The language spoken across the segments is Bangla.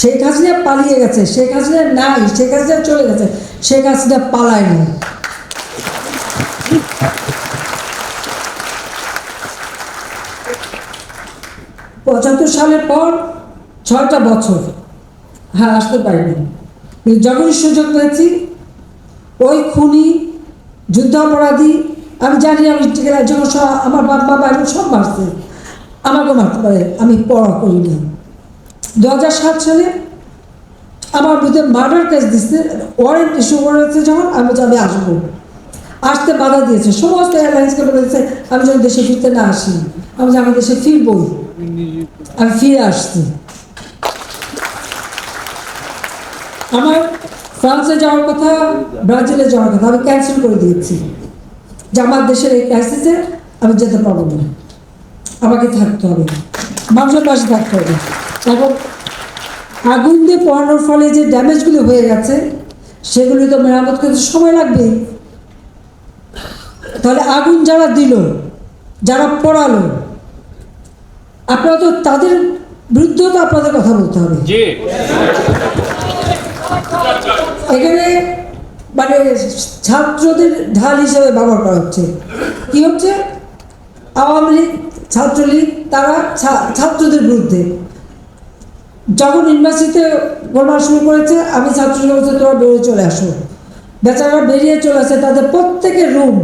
শেখ হাসিনা পালিয়ে গেছে শেখ হাসিনা নাই শেখ হাসিনা চলে গেছে শেখ হাসিনা পালায়নি। পঁচাত্তর সালের পর ছয়টা বছর হ্যাঁ আসতে পারিনি। যখনই সুযোগ পেয়েছি, ওই খুনি, যুদ্ধাপরাধী, আমি জানি আমি যখন আমার বাপ মা বাইরে সব মারছে। আমাকে মারতে পারে, আমি পড়া করিনি দু হাজার সাত সালে আমার বিরুদ্ধে মার্ডার কেস দিচ্ছে ওয়ারেন্ট ইস্যু করেছে যখন আমি বলছি আমি আসব। আসতে বাধা দিয়েছে, সমস্ত এয়ারলাইন্সকে বলেছে, আমি যেন দেশে ফিরতে না আসি, আমি যে আমি দেশে ফিরবই। আমি ফিরে আসছি। আমার ফ্রান্সে যাওয়ার কথা, ব্রাজিলে যাওয়ার কথা আমি ক্যান্সেল করে দিয়েছি। যে আমার দেশের এই ক্রাইসিসে আমি যেতে পারব না। আমাকে থাকতে হবে। মানুষের পাশে থাকতে হবে। এবং আগুন দিয়ে পড়ানোর ফলে যে ড্যামেজগুলো হয়ে গেছে সেগুলি তো মেরামত করতে সময় লাগবে। তাহলে আগুন যারা দিল যারা পড়ালো আপনারা তো তাদের বিরুদ্ধেও তো আপনাদের কথা বলতে হবে। এখানে মানে ছাত্রদের ঢাল হিসেবে ব্যবহার করা হচ্ছে। কি হচ্ছে? আওয়ামী লীগ ছাত্রলীগ তারা ছাত্রদের বিরুদ্ধে যখন ইউনিভার্সিটিতে গোলমাল শুরু করেছে, আমি ছাত্রলীগ বলছি তোরা বেরিয়ে চলে আসো বেচারা বেরিয়ে চলে আসে, তাদের প্রত্যেকের রুম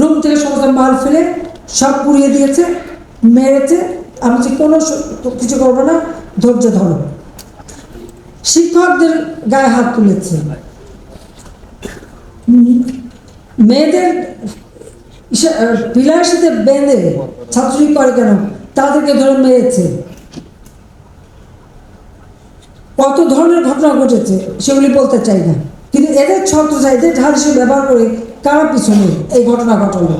রুম থেকে সমস্ত মাল ফেলে সব পুড়িয়ে দিয়েছে, মেরেছে। আমি যে কোনো কিছু করব না, ধৈর্য ধরো। শিক্ষকদের গায়ে হাত তুলেছে। মেয়েদের পিলারের সাথে বেঁধে ছাত্রী করে কেন? তাদেরকে ধরে মেরেছে। কত ধরনের ঘটনা ঘটেছে সেগুলি বলতে চাই না। কিন্তু এদের ছত্র এদের ঢাল হিসেবে ব্যবহার করে কারা পিছনে এই ঘটনা ঘটালো?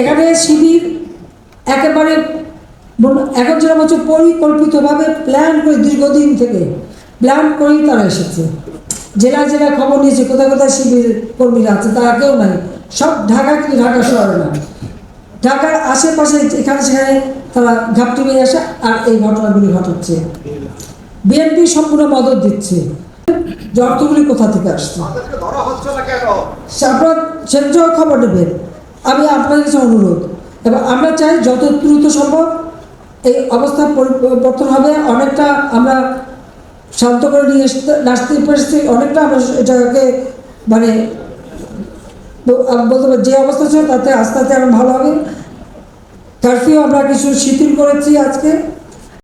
এখানে শিবির একেবারে এখন যেটা বলছে পরিকল্পিতভাবে প্ল্যান করে দীর্ঘদিন থেকে প্ল্যান করেই তারা এসেছে। জেলা জেলা খবর নিয়েছে কোথায় কোথায় শিবির কর্মীরা আছে তারা কেউ নাই। সব ঢাকা কিন্তু ঢাকা শহরে না। ঢাকার আশেপাশে এখানে সেখানে তারা ঘাপটি মেয়ে আসে আর এই ঘটনাগুলি ঘটাচ্ছে বিএনপি সম্পূর্ণ মদত দিচ্ছে। অর্থগুলি কোথা থেকে আসছে? আপনার সেটাও খবর নেবেন। আমি আপনাদের কাছে অনুরোধ এবং আমরা চাই যত দ্রুত সম্ভব এই অবস্থা পরিবর্তন হবে। অনেকটা আমরা শান্ত করে নিয়ে আসতে আসতে পেরেছি। অনেকটা আমরা এটাকে মানে বলতে পারি যে অবস্থা ছিল তাতে আস্তে আস্তে আরও ভালো হবে। কারফিউ আমরা কিছু শিথিল করেছি আজকে।